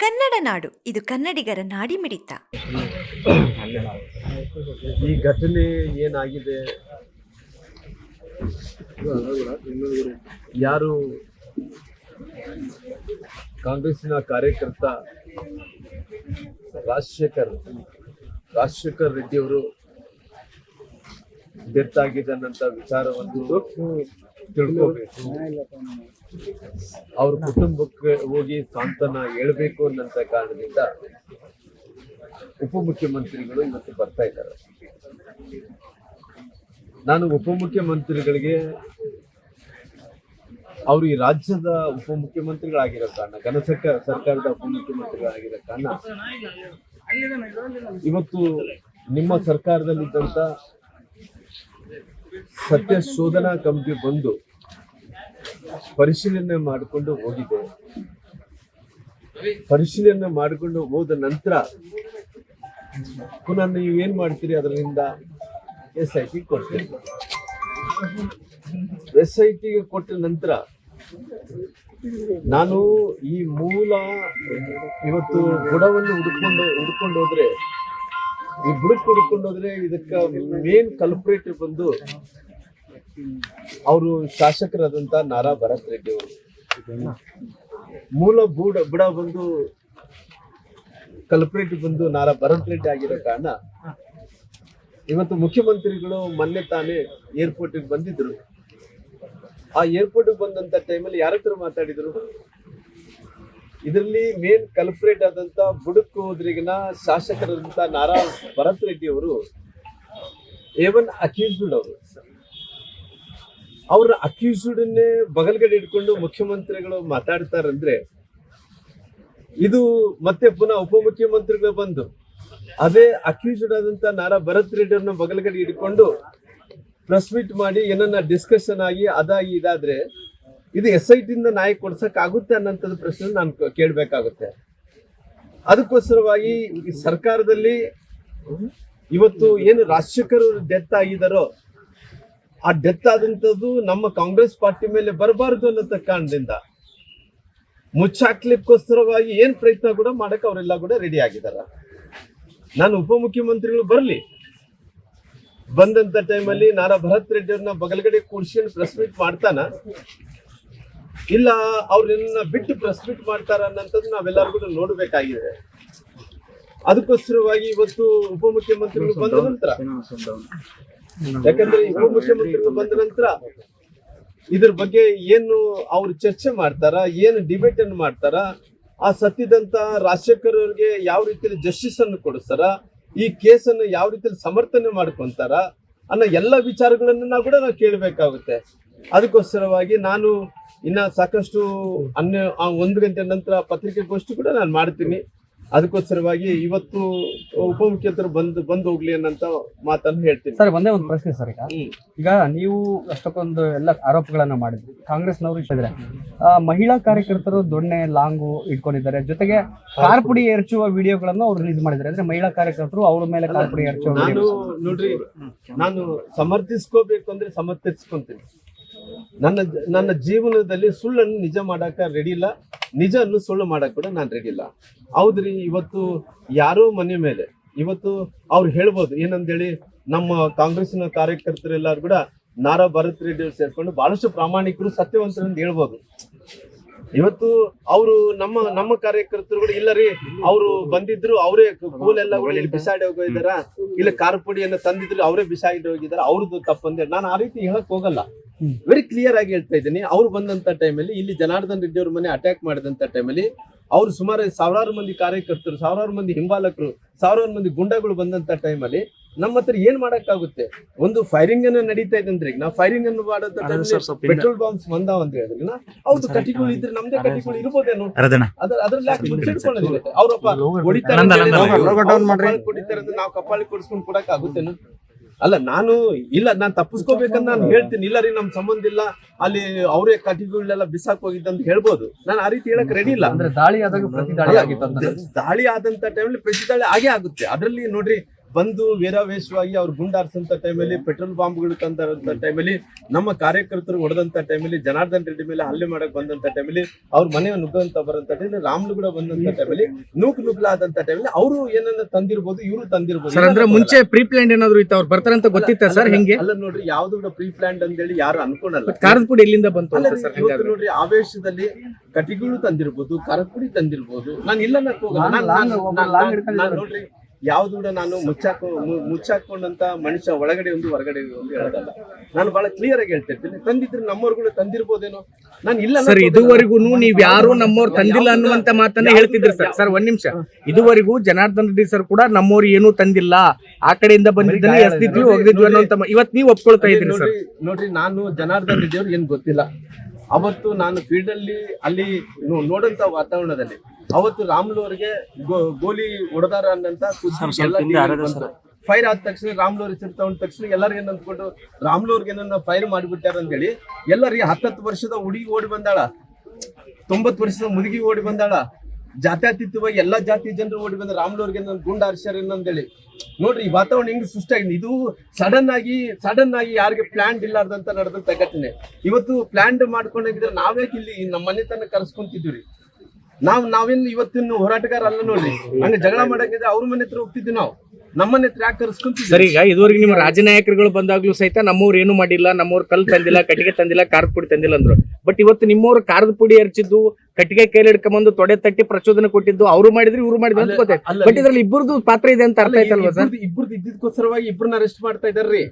ಕನ್ನಡ ನಾಡು. ಇದು ಕನ್ನಡಿಗರ ನಾಡಿ ಮಿಡಿತ ಈ ಘಟನೆ ಏನಾಗಿದೆ? ಯಾರು ಕಾಂಗ್ರೆಸ್ನ ಕಾರ್ಯಕರ್ತ ರಾಜಶೇಖರ್ ರಾಜಶೇಖರ್ ರೆಡ್ಡಿ ಅವರು ಡೆತ್ ಆಗಿದ್ದಾನಂತ ವಿಚಾರವನ್ನು ತಿಳ್ಕೋಬೇಕು. ಅವ್ರ ಕುಟುಂಬಕ್ಕೆ ಹೋಗಿ ಸಾಂತ್ವನ ಹೇಳ್ಬೇಕು ಅನ್ನಂತ ಕಾರಣದಿಂದ ಉಪಮುಖ್ಯಮಂತ್ರಿಗಳು ಇವತ್ತು ಬರ್ತಾ ಇದ್ದಾರೆ. ನಾನು ಉಪಮುಖ್ಯಮಂತ್ರಿಗಳಿಗೆ, ಅವರು ಈ ರಾಜ್ಯದ ಉಪಮುಖ್ಯಮಂತ್ರಿಗಳಾಗಿರೋ ಕಾರಣ, ಘನ ಸರ್ಕಾರ, ಸರ್ಕಾರದ ಉಪಮುಖ್ಯಮಂತ್ರಿಗಳಾಗಿರೋ ಕಾರಣ, ಇವತ್ತು ನಿಮ್ಮ ಸರ್ಕಾರದಲ್ಲಿದ್ದಂತ ಸತ್ಯ ಶೋಧನಾ ಕಮಿಟಿ ಬಂದು ಪರಿಶೀಲನೆ ಮಾಡಿಕೊಂಡು ಹೋಗಿದೆ. ಪರಿಶೀಲನೆ ಮಾಡಿಕೊಂಡು ಹೋದ ನಂತರ ಪುನಃ ನೀವು ಏನ್ ಮಾಡ್ತೀರಿ ಅದರಿಂದ ಎಸ್ ಐ ಟಿ ಕೊಡ್ತೀರಿ. ಎಸ್ ಐ ಟಿಗೆ ಕೊಟ್ಟ ನಂತರ ನಾನು ಈ ಮೂಲ ಇವತ್ತು ಬುಡವನ್ನು ಹುಡುಕೊಂಡು ಹುಡ್ಕೊಂಡು ಹೋದ್ರೆ ಈ ಬುಡಕ್ ಹುಡ್ಕೊಂಡು ಹೋದ್ರೆ ಇದಕ್ಕ ಮೇನ್ ಕಲ್ಪ್ರೇಟ್ ಬಂದು ಅವರು ಶಾಸಕರಾದಂತ ನಾರಾ ಭರತ್ ರೆಡ್ಡಿ ಅವರು. ಮೂಲ ಬೂಡ, ಬುಡ ಬಂದು ಕಲ್ಪ್ರೇಟ್ ಬಂದು ನಾರಾ ಭರತ್ ರೆಡ್ಡಿ ಆಗಿರೋ ಕಾರಣ ಇವತ್ತು ಮುಖ್ಯಮಂತ್ರಿಗಳು ಮೊನ್ನೆ ತಾನೇ ಏರ್ಪೋರ್ಟ್ ಬಂದಿದ್ರು. ಆ ಏರ್ಪೋರ್ಟ್ ಬಂದಂತ ಟೈಮಲ್ಲಿ ಯಾರ ಹತ್ರ ಮಾತಾಡಿದ್ರು? ಇದರಲ್ಲಿ ಮೇನ್ ಕಲ್ಪ್ರೇಟ್ ಆದಂತ ಬುಡಕ್ ಹೋದ್ರಿಗಿನ ಶಾಸಕರಾದಂತ ನಾರಾ ಭರತ್ ರೆಡ್ಡಿ ಅವರು ಏವನ್ ಅಕ್ಯೂಸ್ಡ್ ಅವರು. ಅವ್ರ ಅಕ್ಯೂಸ್ಡ್ನೇ ಬಗಲ್ಗಡೆ ಇಟ್ಕೊಂಡು ಮುಖ್ಯಮಂತ್ರಿಗಳು ಮಾತಾಡ್ತಾರಂದ್ರೆ, ಇದು ಮತ್ತೆ ಪುನಃ ಉಪಮುಖ್ಯಮಂತ್ರಿಗಳು ಬಂದು, ಅದೇ ಅಕ್ಯೂಸ್ಡ್ ಆದಂತ ನಾರಾ ಭರತ್ ರೆಡ್ಡಿ ಅವ್ರನ್ನ ಬಗಲ್ಗಡೆ ಇಟ್ಕೊಂಡು ಪ್ರೆಸ್ ಮೀಟ್ ಮಾಡಿ ಏನನ್ನ ಡಿಸ್ಕಷನ್ ಆಗಿ ಅದಾಗಿ ಇದಾದ್ರೆ ಇದು ಎಸ್ ಐ ಟಿಯಿಂದ ನಾಯಿ ಕೊಡ್ಸಕ್ ಆಗುತ್ತೆ ಅನ್ನೋಂಥದ್ದು ಪ್ರಶ್ನೆ ನಾನು ಕೇಳಬೇಕಾಗುತ್ತೆ. ಅದಕ್ಕೋಸ್ಕರವಾಗಿ ಸರ್ಕಾರದಲ್ಲಿ ಇವತ್ತು ಏನು ರಾಜಶೇಖರ್ ಡೆತ್ ಆಗಿದಾರೋ, ಆ ಡೆತ್ ಆದಂಥದ್ದು ನಮ್ಮ ಕಾಂಗ್ರೆಸ್ ಪಾರ್ಟಿ ಮೇಲೆ ಬರಬಾರದು ಅನ್ನೋ ಕಾರಣದಿಂದ ಮುಚ್ಚಾಕ್ಲಿಕ್ಕೋಸ್ಕರವಾಗಿ ಏನು ಪ್ರಯತ್ನ ಕೂಡ ಮಾಡಕ್ ಅವರೆಲ್ಲ ಕೂಡ ರೆಡಿ ಆಗಿದ್ದಾರೆ ನಾನು ಉಪಮುಖ್ಯಮಂತ್ರಿಗಳು ಬರಲಿ. ಬಂದಂತ ಟೈಮಲ್ಲಿ ನಾರಾ ಭರತ್ ರೆಡ್ಡಿ ಅವ್ರನ್ನ ಬಗಲ್ಗಡೆ ಕೂರ್ಸ್ಕೊಂಡು ಪ್ರೆಸ್ ಮೀಟ್ ಮಾಡ್ತಾನ. ಇಲ್ಲ ಅವ್ರನ್ನ ಬಿಟ್ಟು ಪ್ರೆಸ್ ಮಾಡ್ತಾರ ಅನ್ನೋಂಥದ್ದು ನಾವೆಲ್ಲರಿಗೂ ನೋಡಬೇಕಾಗಿದೆ. ಅದಕ್ಕೋಸ್ಕರವಾಗಿ ಇವತ್ತು ಉಪಮುಖ್ಯಮಂತ್ರಿಗಳು ಬಂದ ನಂತರ, ಯಾಕಂದ್ರೆ ಉಪಮುಖ್ಯಮಂತ್ರಿಗಳು ಬಂದ ನಂತರ ಇದ್ರ ಬಗ್ಗೆ ಏನು ಅವ್ರು ಚರ್ಚೆ ಮಾಡ್ತಾರ, ಏನು ಡಿಬೇಟ್ ಅನ್ನು ಮಾಡ್ತಾರ, ಆ ಸತ್ತಿದಂತ ರಾಜಶೇಖರವ್ರಿಗೆ ಯಾವ ರೀತಿಯಲ್ಲಿ ಜಸ್ಟಿಸ್ ಅನ್ನು ಕೊಡಿಸ್ತಾರ, ಈ ಕೇಸನ್ನು ಯಾವ ರೀತಿಯಲ್ಲಿ ಸಮರ್ಥನೆ ಮಾಡ್ಕೊಂತಾರ ಅನ್ನೋ ಎಲ್ಲ ವಿಚಾರಗಳನ್ನ ಕೂಡ ನಾವು ಕೇಳಬೇಕಾಗುತ್ತೆ. ಅದಕ್ಕೋಸ್ಕರವಾಗಿ ನಾನು ಇನ್ನ ಸಾಕಷ್ಟು ಅನ್ಯ ಆ ಒಂದು ಗಂಟೆ ನಂತರ ಪತ್ರಿಕೆಗೋಷ್ಠಿ ಕೂಡ ನಾನು ಮಾಡ್ತೀನಿ. ಅದಕ್ಕೋಸ್ಕರವಾಗಿ ಇವತ್ತು ಉಪಮುಖ್ಯಮಂತ್ರಿ ಬಂದು ಬಂದು ಹೋಗ್ಲಿ ಅನ್ನಂತ ಮಾತನ್ನು ಹೇಳ್ತೀನಿ. ಸರ್ ಒಂದೇ ಒಂದು ಪ್ರಶ್ನೆ ಸರ್ ಈಗ. ಈಗ ನೀವು ಅಷ್ಟಕ್ಕೊಂದು ಎಲ್ಲ ಆರೋಪಗಳನ್ನ ಮಾಡಿದ್ರಿ. ಕಾಂಗ್ರೆಸ್ನವರು ಇಟ್ಟಿದ್ರೆ ಆ, ಮಹಿಳಾ ಕಾರ್ಯಕರ್ತರು ದೊಣ್ಣೆ ಲಾಂಗು ಇಟ್ಕೊಂಡಿದ್ದಾರೆ. ಜೊತೆಗೆ ಕಾರ್ಪುಡಿ ಎರಚುವ ವಿಡಿಯೋಗಳನ್ನು ಅವ್ರು ರಿಲೀಸ್ ಮಾಡಿದ್ದಾರೆ. ಅಂದ್ರೆ ಮಹಿಳಾ ಕಾರ್ಯಕರ್ತರು ಅವ್ರ ಮೇಲೆ ಕಾರ್ಪುಡಿ ಎರಚುವ ನಾನು ನೋಡ್ರಿ ನಾನು ಸಮರ್ಥಿಸ್ಕೋಬೇಕು ಅಂದ್ರೆ ಸಮರ್ಥಿಸ್ಕೊಂತೀನಿ. ನನ್ನ ನನ್ನ ಜೀವನದಲ್ಲಿ ಸುಳ್ಳನ್ನು ನಿಜ ಮಾಡಾಕ ರೆಡಿ ಇಲ್ಲ. ನಿಜನ್ನು ಸುಳ್ಳು ಮಾಡಕ್ ಕೂಡ ನಾನು ರೆಡಿ ಇಲ್ಲ. ಹೌದ್ರಿ, ಇವತ್ತು ಯಾರೋ ಮನೆ ಮೇಲೆ, ಇವತ್ತು ಅವ್ರು ಹೇಳ್ಬೋದು, ಏನಂದೇಳಿ, ನಮ್ಮ ಕಾಂಗ್ರೆಸ್ನ ಕಾರ್ಯಕರ್ತರೆಲ್ಲರೂ ಕೂಡ ನಾರಾ ಭರತ್ ರೆಡ್ಡಿ ಸೇರ್ಕೊಂಡು ಬಹಳಷ್ಟು ಪ್ರಾಮಾಣಿಕರು ಸತ್ಯವಂತರು ಅಂತ ಹೇಳ್ಬೋದು. ಇವತ್ತು ಅವರು ನಮ್ಮ ನಮ್ಮ ಕಾರ್ಯಕರ್ತರು ಕೂಡ ಇಲ್ಲ ರೀ, ಅವರು ಬಂದಿದ್ರು, ಅವರೇ ಕೂಲೆಲ್ಲ ಬಿಸಾಡಿ ಹೋಗಿದಾರ ಇಲ್ಲ ಖಾರ ಪುಡಿಯನ್ನ ತಂದಿದ್ರು, ಅವರೇ ಬಿಸಾಡಿ ಹೋಗಿದಾರ ಅವ್ರದ್ದು ತಪ್ಪಂದೆ. ನಾನು ಆ ರೀತಿ ಹೇಳಕ್ ಹೋಗಲ್ಲ. ವೆರಿ ಕ್ಲಿಯರ್ ಆಗಿ ಹೇಳ್ತಾ ಇದ್ದೀನಿ. ಅವ್ರು ಬಂದಂತ ಟೈಮಲ್ಲಿ ಇಲ್ಲಿ ಜನಾರ್ದನ್ ರೆಡ್ಡಿ ಅವ್ರ ಮನೆ ಅಟ್ಯಾಕ್ ಮಾಡಿದಂತ ಟೈಮಲ್ಲಿ ಅವ್ರು ಸುಮಾರು ಸಾವಿರಾರು ಮಂದಿ ಕಾರ್ಯಕರ್ತರು, ಸಾವಿರಾರು ಮಂದಿ ಹಿಂಬಾಲಕರು, ಸಾವಿರಾರು ಮಂದಿ ಗುಂಡಗಳು ಬಂದಂತ ಟೈಮಲ್ಲಿ ನಮ್ಮ ಹತ್ರ ಏನ್ ಮಾಡಕ್ಕಾಗುತ್ತೆ? ಒಂದು ಫೈರಿಂಗ್ ಅನ್ನ ನಡೀತಾ ಇದೆ ಅಂದ್ರೆ ನಾವು ಫೈರಿಂಗ್ ಅನ್ನು ಮಾಡೋ ಪೆಟ್ರೋಲ್ ಬಾಂಬ್ಸ್ ಬಂದಾವ ಅಂತ ಹೇಳಿದ್ರೆ. ಹೌದು ಕಟಿಗಳು ಇದ್ರೆ ನಮ್ದೇ ಕಟಿಗಳು ಇರ್ಬೋದೇನು? ಅದ್ರ ಅದ್ರಲ್ಲಿ ಯಾಕೆ ಮುಚ್ಚಿಡ್ಕೊಳ್ಳೋದಿಲ್ಲ ಅವ್ರಪ್ಪ ಹೊಡಿತಾರೆ ನಾವು ಕಪಾಳಿ ಕೊಡಿಸ್ಕೊಂಡು ಕೊಡಕ್ ಆಗುತ್ತೇನು ಅಲ್ಲ ನಾನು ಇಲ್ಲ ನಾನ್ ತಪ್ಪಿಸ್ಕೋಬೇಕಂತ ನಾನು ಹೇಳ್ತೀನಿ. ಇಲ್ಲ ರೀ ನಮ್ ಸಂಬಂಧ ಇಲ್ಲ. ಅಲ್ಲಿ ಅವರೇ ಕಟಿಗಳೆಲ್ಲ ಬಿಸಾಕ್ ಹೋಗಿದ್ದಂತ ಹೇಳ್ಬೋದು. ನಾನು ಆ ರೀತಿ ಹೇಳಕ್ ರೆಡಿ ಇಲ್ಲ. ಅಂದ್ರೆ ದಾಳಿ ಆದಾಗ ಪ್ರತಿ ದಾಳಿ ಆಗಿತ್ತು ದಾಳಿ ಆದಂತ ಟೈಮ್ ಪ್ರತಿ ದಾಳಿ ಆಗೇ ಆಗುತ್ತೆ. ಅದರಲ್ಲಿ ನೋಡ್ರಿ ಬಂದು ವೀರಾವೇಶವಾಗಿ ಅವ್ರು ಗುಂಡಾರ್ಸಂತ ಟೈಮಲ್ಲಿ ಪೆಟ್ರೋಲ್ ಬಾಂಬ್ಗಳು ತಂದಂತ ಟೈಮಲ್ಲಿ ನಮ್ಮ ಕಾರ್ಯಕರ್ತರು ಹೊಡೆದಂತ ಟೈಮಲ್ಲಿ ಜನಾರ್ದನ್ ರೆಡ್ಡಿ ಮೇಲೆ ಹಲ್ಲೆ ಮಾಡಕ್ ಬಂದಂತ ಟೈಮಲ್ಲಿ ಅವ್ರ ಮನೆ ನುಗ್ಗಂತ ಬರಂತ ಟೈಮಲ್ಲಿ ರಾಮ್ಲು ಕೂಡ ಬಂದಂತ ಟೈಮಲ್ಲಿ ನೂಕ್ ನುಗ್ಲಾದಂತ ಟೈಮಲ್ಲಿ ಅವರು ಏನನ್ನ ತಂದಿರ್ಬೋದು ಇವರು ತಂದಿರ್ಬೋದು. ಅಂದ್ರೆ ಮುಂಚೆ ಪ್ರೀ ಪ್ಲಾನ್ ಏನಾದ್ರು ಇತ್ತು ಅವ್ರು ಬರ್ತಾರಂತ ಗೊತ್ತಿತ್ತ ಸರ್ ಹೆಂಗೆ? ಅಲ್ಲ ನೋಡ್ರಿ ಯಾವ್ದು ಕೂಡ ಪ್ರೀ ಪ್ಲಾನ್ ಅಂತೇಳಿ ಯಾರು ಅನ್ಕೊಂಡಲ್ಲ ಕಾರದ ಪುಡಿ ಎಲ್ಲಿಂದ ಬಂತು ನೋಡ್ರಿ ಆವೇಶದಲ್ಲಿ ಕಟಿಗಳು ತಂದಿರ್ಬೋದು ಕಾರದ್ಪುಡಿ ತಂದಿರ್ಬೋದು. ನಾನು ಇಲ್ಲ. ನಾನ್ ನೋಡ್ರಿ ಯಾವ್ದು ಕೂಡ ನಾನು ಮುಚ್ಚಾಕೋ ಮುಚ್ಚಾಕೊಂಡಂತ ಮನುಷ್ಯ ಒಳಗಡೆ ಒಂದು ಹೊರಗಡೆ ಒಂದು ಹೇಳೋದಲ್ಲ. ನಾನು ಬಹಳ ಕ್ಲಿಯರ್ ಆಗಿ ಹೇಳ್ತಿರ್ತೀನಿ ತಂದಿದ್ರೆ ನಮ್ಮವ್ರುಗಳು ತಂದಿರ್ಬೋದೇನೋ? ನಾನು ಇಲ್ಲ ಸರ್. ಇದುವರೆಗೂ ನೀವ್ ಯಾರು ನಮ್ಮವ್ರು ತಂದಿಲ್ಲ ಅನ್ನುವಂತ ಮಾತನ್ನ ಹೇಳ್ತಿದ್ರಿ ಸರ್. ಸರ್ ಒಂದ್ ನಿಮಿಷ. ಇದುವರೆಗೂ ಜನಾರ್ದನ್ ರೆಡ್ಡಿ ಸರ್ ಕೂಡ ನಮ್ಮವ್ರು ಏನೂ ತಂದಿಲ್ಲ. ಆ ಕಡೆಯಿಂದ ಬಂದಿದ್ದನ್ನ ಎಸ್ದಿದ್ವಿ ಹೋಗಿದ್ವಿ ಅನ್ನೋಂತ ಇವತ್ ನೀವು ಒಪ್ಕೊಳ್ತಾ ಇದ್ರಿ ಸರ್. ನೋಡ್ರಿ ನೋಡ್ರಿ ನಾನು ಜನಾರ್ದನ್ ರೆಡ್ಡಿ ಅವ್ರು ಏನ್ ಗೊತ್ತಿಲ್ಲ. ಅವತ್ತು ನಾನು ಫೀಲ್ಡ್ ಅಲ್ಲಿ ಅಲ್ಲಿ ನೋಡಂತ ವಾತಾವರಣದಲ್ಲಿ ಅವತ್ತು ರಾಮ್ಲು ಅವರಿಗೆ ಗೋಲಿ ಹೊಡೆದಾರ ಅನ್ನಂತ ಫೈರ್ ಆದ ತಕ್ಷಣ ರಾಮ್ಲು ಅವ್ರ ಹೆಸರು ತಗೊಂಡ ತಕ್ಷಣ ಎಲ್ಲರಿಗೆ ಅಂದ್ಕೊಂಡು ರಾಮ್ಲು ಅವ್ರಿಗೆ ಏನನ್ನ ಫೈರ್ ಮಾಡಿಬಿಟ್ಟಾರ ಅಂತೇಳಿ ಎಲ್ಲರಿಗೆ ಹತ್ತತ್ತು ವರ್ಷದ ಹುಡುಗಿ ಓಡಿ ಬಂದಾಳ. ತೊಂಬತ್ತು ವರ್ಷದ ಮುದುಗಿ ಓಡಿ ಬಂದಾಳ. ಜಾತ್ಯತೀತವಾಗಿ ಎಲ್ಲಾ ಜಾತಿ ಜನರು ಓಡಿ ಬಂದ ರಾಮ್ಲೋರ್ಗೆ ನನ್ ಗುಂಡ ಅಂತೇಳಿ ನೋಡ್ರಿ, ಈ ವಾತಾವರಣ ಹೆಂಗ್ ಸೃಷ್ಟಿಯಾಗಿದೆ ಇದು ಸಡನ್ ಆಗಿ ಸಡನ್ ಆಗಿ ಯಾರಿಗೆ ಪ್ಲಾನ್ ಇಲ್ಲಾರ್ದಂತ ನಡೆದಂತ ಘಟನೆ ಇವತ್ತು ಪ್ಲಾನ್ ಮಾಡ್ಕೊಂಡಿದ್ರೆ ನಾವೇ ಇಲ್ಲಿ ನಮ್ಮ ಮನೆ ತನಕ ಕರ್ಸ್ಕೊಂತಿದ್ವಿ ನಾವ್ ನಾವೇನ್ ಇವತ್ತಿನ ಹೋರಾಟಗಾರ ಅಲ್ಲ ನೋಡಿ. ಹಂಗ ಜಗಳ ಮಾಡಂಗಿದ್ರೆ ಅವ್ರ ಮನೆ ಹತ್ರ ಹೋಗ್ತಿದ್ವಿ ನಾವು. ನಮ್ಮ ಮನೆ ಹತ್ರ ಯಾಕೆ ಕರ್ಸ್ಕೊಂತಿದ್ವಿ ಸರ್ ಈಗ ಇದುವರೆಗೆ ನಿಮ್ಮ ರಾಜನಾಯಕರುಗಳು ಬಂದಾಗ್ಲೂ ಸಹಿತ ನಮ್ಮವ್ರು ಏನು ಮಾಡಿಲ್ಲ ನಮ್ಮವ್ರು ಕಲ್ ತಂದಿಲ್ಲ ಕಟ್ಟಿಗೆ ತಂದಿಲ್ಲ ಕಾರದ ಪುಡಿ ತಂದಿಲ್ಲ ಅಂದ್ರು. ಬಟ್ ಇವತ್ತು ನಿಮ್ಮವ್ರು ಕಾರದ ಪುಡಿ ಎರಚಿದ್ದು ಕಟ್ಟಿಗೆ ಕೈಲಿ ಹಿಡ್ಕೊಂಬಂದು ತೊಡೆ ತಟ್ಟಿ ಪ್ರಚೋದನೆ ಕೊಟ್ಟಿದ್ದು ಅವ್ರು ಮಾಡಿದ್ರು ಇವ್ರು ಮಾಡಿದ್ರು ಅಂತ ಗೊತ್ತಾಯ್ತು ಬಟ್ ಇದ್ರಲ್ಲಿ ಇಬ್ಬರದು ಪಾತ್ರ ಇದೆ ಅಂತ ಅರ್ಥ ಆಯ್ತಲ್ವಾ ಸರ್? ಇಬ್ರದ್ದು ಇದ್ದಿದ್ಕೋಸ್ಕರವಾಗಿ ಇಬ್ಬರನ್ನ ಅರೆಸ್ಟ್ ಮಾಡ್ತಾ ಇದಾರ್ರಿ.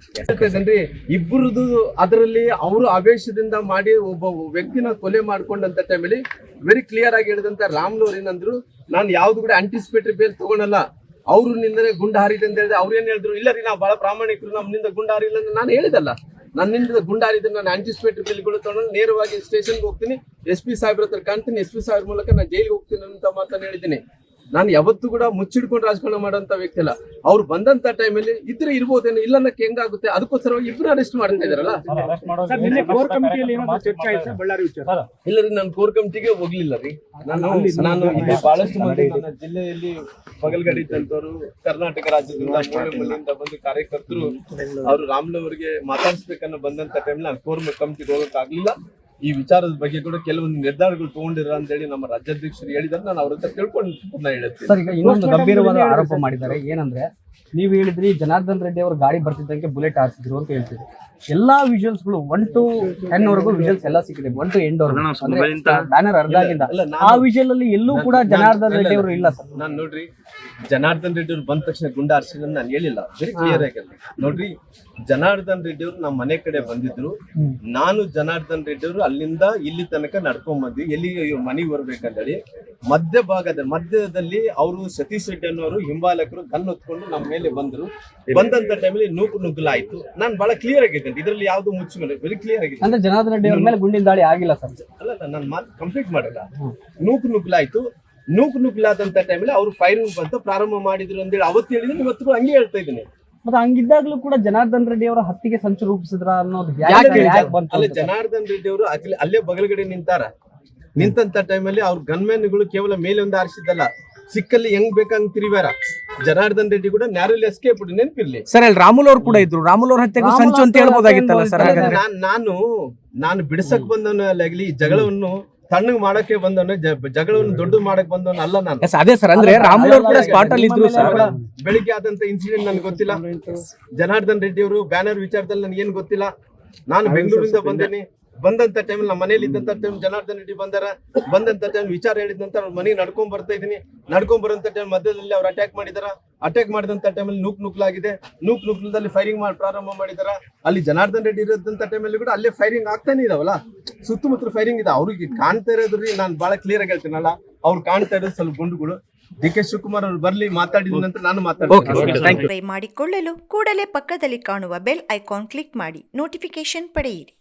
ರೀ ಇಬ್ಬರದು ಅದರಲ್ಲಿ ಅವರು ಆವೇಶದಿಂದ ಮಾಡಿ ಒಬ್ಬ ವ್ಯಕ್ತಿನ ಕೊಲೆ ಮಾಡ್ಕೊಂಡಂತ ಟೈಮಲ್ಲಿ ವೆರಿ ಕ್ಲಿಯರ್ ಆಗಿ ಹೇಳಿದಂತ ರಾಮ್ನವ್ರು ಏನಂದ್ರು, ನಾನು ಯಾವ್ದು ಕೂಡ ಆಂಟಿಸಿಪೇಟರಿ ಬೇಲ್ ತಗೊಳಲ್ಲ. ಅವ್ರು ನಿಂದನೆ ಗುಂಡ ಹಾರಿದೆ ಅಂತ ಹೇಳಿದ್ರೆ ಅವ್ರು ಏನ್ ಹೇಳಿದ್ರು, ಇಲ್ಲ ರೀ, ನಾವು ಬಹಳ ಪ್ರಾಮಾಣಿಕರು ನಮ್ಮಿಂದ ಗುಂಡ ಹಾರಿಲ್ಲ ಅಂತ ನಾನು ಹೇಳಿದಲ್ಲ ನನ್ನಿಂದ ಗುಂಡಾರಿದ್ರೆ ನಾನು ಆಂಟಿಸಿಪೇಟರಿ ಬಿಲ್ಗಳು ತಗೊಂಡು ನೇರವಾಗಿ ಸ್ಟೇಷನ್ಗೆ ಹೋಗ್ತೀನಿ, ಎಸ್ ಪಿ ಸಾಹೇಬ್ರ ಹತ್ರ ಕಾಣ್ತೀನಿ, ಎಸ್ ಪಿ ಸಾಹೇಬ್ರ ಮೂಲಕ ನಾನು ಜೈಲಿಗೆ ಹೋಗ್ತೀನಿ ಅಂತ ಮಾತನ್ನ ಹೇಳಿದ್ದೀನಿ. ನಾನು ಯಾವತ್ತೂ ಕೂಡ ಮುಚ್ಚಿಡ್ಕೊಂಡು ರಾಜಕಾರಣ ಮಾಡೋಂಥ ವ್ಯಕ್ತಿ ಅಲ್ಲ. ಅವ್ರು ಬಂದಂತ ಟೈಮಲ್ಲಿ ಇದ್ರೆ ಇರ್ಬೋದೇನೋ ಇಲ್ಲ ಅನ್ನಕ್ಕೆ ಹೆಂಗಾಗುತ್ತೆ? ಅದಕ್ಕೋಸ್ಕರ ಇಬ್ರು ಅರೆಸ್ಟ್ ಮಾಡ್ತಾ ಇದಾರಲ್ಲ ಸರ್ ನಿನ್ನೆ ಕೋರ್ ಕಮಿಟಿಯಲ್ಲಿ ಏನಾದ್ರು ಚರ್ಚೆ ಆಯ್ತು? ಸರ್ ಬಳ್ಳಾರಿ ವಿಚಾರ? ಇಲ್ಲ ರೀ ನಾನು ಕೋರ್ ಕಮಿಟಿಗೆ ಹೋಗ್ಲಿಲ್ಲ ರೀ. ನಾನು ನಾನು ಬಹಳಷ್ಟು ಮಂದಿ ನನ್ನ ಜಿಲ್ಲೆಯಲ್ಲಿ ಬಗಲ್ಗಡಿ ಇದ್ದಂತವ್ರು ಕರ್ನಾಟಕ ರಾಜ್ಯದಿಂದ ಬಂದ ಮೂಲೆಯಿಂದ ಬಂದು ಕಾರ್ಯಕರ್ತರು ಅವರು ರಾಮ್ಲವರಿಗೆ ಮಾತಾಡಿಸ್ಬೇಕನ್ನ ಮಾತಾಡಿಸ್ಬೇಕನ್ನೋ ಬಂದಂತ ಟೈಮ್ ನಾನು ಕೋರ್ ಕಮಿಟಿಗೆ ಹೋಗಕ್ ಆಗ್ಲಿಲ್ಲ ಈ ವಿಚಾರದ ಬಗ್ಗೆ ಕೂಡ ಕೆಲವೊಂದು ನಿರ್ಧಾರಗಳು ತಗೊಂಡಿರ ಅಂತೇಳಿ ನಮ್ಮ ರಾಜ್ಯಾಧ್ಯಕ್ಷರು ಹೇಳಿದಾರೆ ನಾನು ಅವ್ರ ಹತ್ರ ತಿಳ್ಕೊಂಡು ಹೇಳುತ್ತೆ ಹೇಳ್ತೀನಿ. ಸರ್ ಈಗ ಇನ್ನೊಂದು ಗಂಭೀರವಾದ ಆರೋಪ ಮಾಡಿದ್ದಾರೆ. ಏನಂದ್ರೆ ನೀವು ಹೇಳಿದ್ರಿ ಜನಾರ್ದನ್ ರೆಡ್ಡಿ ಅವರು ಗಾಡಿ ಬರ್ತಿದ್ದಂಗೆ ಬುಲೆಟ್ ಹಾರಿಸಿದ್ರು ಅಂತ ಹೇಳ್ತೀರಿ. ಎಲ್ಲಾ ವಿಜುವಲ್ಸ್ಗಳು ಒನ್ ಟು ಟೆನ್ ವರೆಗೂ ವಿಜುವಲ್ಸ್ ಎಲ್ಲ ಸಿಕ್ಕಿದೆ. ಒನ್ ಟು ಎಂಡ್ ಬ್ಯಾನರ್ ಅರ್ಧ ಆಗಿಂದ ಆ ವಿಜುವಲ್ ಅಲ್ಲಿ ಎಲ್ಲೂ ಕೂಡ ಜನಾರ್ದನ್ ರೆಡ್ಡಿ ಅವರು ಇಲ್ಲ. ಸರ್. ನಾನ್ ನೋಡ್ರಿ ಜನಾರ್ದನ್ ರೆಡ್ಡಿ ಅವರು ಬಂದ ತಕ್ಷಣ ಗುಂಡ ಹಾರಿಸಿದ್ರು ನಾನು ಹೇಳಿಲ್ಲ. ವೆರಿ ಕ್ಲಿಯರ್ ಆಗಿ ಹೇಳ್ದೆ. ನೋಡ್ರಿ ಜನಾರ್ದನ್ ರೆಡ್ಡಿ ಅವರು ನಮ್ಮ ಮನೆ ಕಡೆ ಬಂದಿದ್ರು. ನಾನು ಜನಾರ್ದನ್ ರೆಡ್ಡಿ ಅವರು ಅಲ್ಲಿಂದ ಇಲ್ಲಿ ತನಕ ನಡ್ಕೊಂಡ್ ಬಂದ್ವಿ. ಎಲ್ಲಿ ಮನೆಗೆ ಬರ್ಬೇಕಂತೇಳಿ. ಮಧ್ಯ ಭಾಗದ ಮಧ್ಯದಲ್ಲಿ ಅವರು ಸತೀಶ್ ರೆಡ್ಡಿ ಅನ್ನೋರು ಹಿಂಬಾಲಕರು ಕಣ್ಣು ಹೊತ್ಕೊಂಡು ನಮ್ಮ ಮೇಲೆ ಬಂದ್ರು. ಬಂದಂತ ಟೈಮಲ್ಲಿ ನೂಕು ನುಗ್ಗಲಾಯ್ತು. ನಾನು ಬಹಳ ಕ್ಲಿಯರ್ ಆಗಿದ್ದೇನೆ. ಇದರಲ್ಲಿ ಯಾವ್ದು ಮುಚ್ಚ ವೆರಿ ಕ್ಲಿಯರ್ ಆಗಿದೆ ಅಂದ್ರೆ ಜನಾರ್ದನ್ ರೆಡ್ಡಿ ಅವ್ರ ಮೇಲೆ ಗುಂಡಿನ ದಾಳಿ ಆಗಿಲ್ಲ ಸರ್. ಅಲ್ಲ ನಾನು ಮಾತು ಕಂಪ್ಲೀಟ್ ಮಾಡಲ್ಲ. ನೂಕು ನುಗ್ಗಲಾಯ್ತು. ನೂಕು ನುಗ್ಗಲಾದಂತ ಟೈಮಲ್ಲಿ ಅವರು ಫೈರಿಂಗ್ ಅಂತ ಪ್ರಾರಂಭ ಮಾಡಿದ್ರು ಅಂತೇಳಿ ಅವತ್ತು ಹೇಳಿದ್ರೆ ಇವತ್ತು ಹಂಗೆ ಹೇಳ್ತಾ ಇದ್ದೀನಿ. ಮತ್ತೆ ಹಂಗಿದ್ದಾಗ್ಲೂ ಕೂಡ ಜನಾರ್ದನ್ ರೆಡ್ಡಿ ಅವರ ಹತ್ತಿಗೆ ಸಂಚು ರೂಪಿಸಿದ್ರ ಅನ್ನೋದು ಅಲ್ಲ? ಜನಾರ್ದನ್ ರೆಡ್ಡಿ ಅವರು ಅಲ್ಲೇ- ಅಲ್ಲೇ ಬಗಲಗಡೆ ನಿಂತಾರ. ನಿಂತಂತ ಟೈಮಲ್ಲಿ ಅವ್ರ ಗನ್ಮ್ಯಾನ್ಗಳು ಕೇವಲ ಮೇಲೆ ಒಂದು ಆರಿಸಿದ್ದಲ್ಲ. ಸಿಕ್ಕಲ್ಲಿ ಹೆಂಗ್ ಬೇಕಂಗ್ ತಿರುವ್ಯಾರ ಜನಾರ್ದನ್ ರೆಡ್ಡಿ ಕೂಡ ನ್ಯಾರಲ್ ಎಸ್ಕೇಪ್ ನೆನಪಿರ್ಲಿ. ಸರ್ ಅಲ್ಲಿ ರಾಮುಲ್ ಅವ್ರು ಕೂಡ ಇದ್ರು. ರಾಮುಲ್ ಅವ್ರ ಹತ್ಯೆಗೂ ಸಂಚು ಅಂತ ಹೇಳ್ಬೋದಾಗಿತ್ತಲ್ಲ ಸರ್ ಹಾಗಾದ್ರೆ? ನಾನ್- ನಾನು ನಾನು ಬಿಡಿಸಕ್ ಬಂದವನಾಗ್ಲಿ ಈ ಜಗಳವನ್ನು ತಣ್ಣಗ್ ಮಾಡಕ್ಕೆ ಬಂದವನು ಜ- ಜಗಳವನ್ನು ದೊಡ್ಡದು ಮಾಡಕ್ ಬಂದವನು ಅಲ್ಲ ನಾನು. ಎಸ್, ಅದೇ ಸರ್ ಅಂದ್ರೆ ರಾಮುಲ್ ಅವ್ರು ಕೂಡ ಸ್ಪಾಟ್ ಅಲ್ಲಿ ಇದ್ರು ಸರ್. ಬೆಳಿಗ್ಗೆ ಆದಂತ ಇನ್ಸಿಡೆಂಟ್ ನನ್ಗೆ ಗೊತ್ತಿಲ್ಲ. ಜನಾರ್ದನ್ ರೆಡ್ಡಿ ಅವರು ಬ್ಯಾನರ್ ವಿಚಾರದಲ್ಲಿ ನನ್ಗೆ ಏನ್ ಗೊತ್ತಿಲ್ಲ. ನಾನು ಬೆಂಗಳೂರಿಂದ ಬಂದೇನಿ. ಬಂದಂತ ಟೈಮ್ ನಮ್ಮ ಮನೇಲಿ ಇದ್ದಂತ ಟೈಮ್ ಜನಾರ್ದನ್ ರೆಡ್ಡಿ ಬಂದಾರ. ಬಂದಂತ ಟೈಮ್ ವಿಚಾರ ಹೇಳಿದಂತ ಅವ್ರ ಮನೆಗೆ ನಡ್ಕೊಂಡ್ ಬರ್ತಾ ಇದೀನಿ ನಡ್ಕೊಂಡ್ ಬರೋಂತ ಟೈಮ್ ಮಧ್ಯದಲ್ಲಿ ಅವ್ರು ಅಟ್ಯಾಕ್ ಮಾಡಿದಾರ. ಅಟ್ಯಾಕ್ ಮಾಡಿದಂತ ಟೈಮಲ್ಲಿ ನೂಕ್ ನುಕ್ಲಾಗಿದೆ. ನೂಕ್ ನುಕ್ಲದಲ್ಲಿ ಫೈರಿಂಗ್ ಮಾಡಿ ಪ್ರಾರಂಭ ಮಾಡಿದಾರ. ಅಲ್ಲಿ ಜನಾರ್ದನ್ ರೆಡ್ಡಿ ಇರೋದಂತ ಅಲ್ಲಿ ಕೂಡ ಅಲ್ಲೇ ಫೈರಿಂಗ್ ಆಗ್ತಾನೆ ಇದಾವಲ್ಲ. ಸುತ್ತಮುತ್ತ ಫೈರಿಂಗ್ ಇದೆ. ಅವ್ರಿಗೆ ಕಾಣ್ತಾ ಇರೋದ್ರಿ ನಾನು ಬಹಳ ಕ್ಲಿಯರ್ ಆಗಿ ಹೇಳ್ತೀನಲ್ಲ. ಅವ್ರು ಕಾಣ್ತಾ ಇರೋದು ಸ್ವಲ್ಪ ಗುಂಡುಗಳು. ಡಿ ಕೆ ಶಿವಕುಮಾರ್ ಅವ್ರು ಬರ್ಲಿ ಮಾತಾಡಿದ ನಂತರ ನಾನು ಮಾತಾಡ್ತೀನಿ. ಮಾಡಿಕೊಳ್ಳಲು ಕೂಡಲೇ ಪಕ್ಕದಲ್ಲಿ ಕಾಣುವ ಬೆಲ್ ಐಕಾನ್ ಕ್ಲಿಕ್ ಮಾಡಿ. ನೋಟಿಫಿಕೇಶನ್ ಪಡೆಯಿರಿ.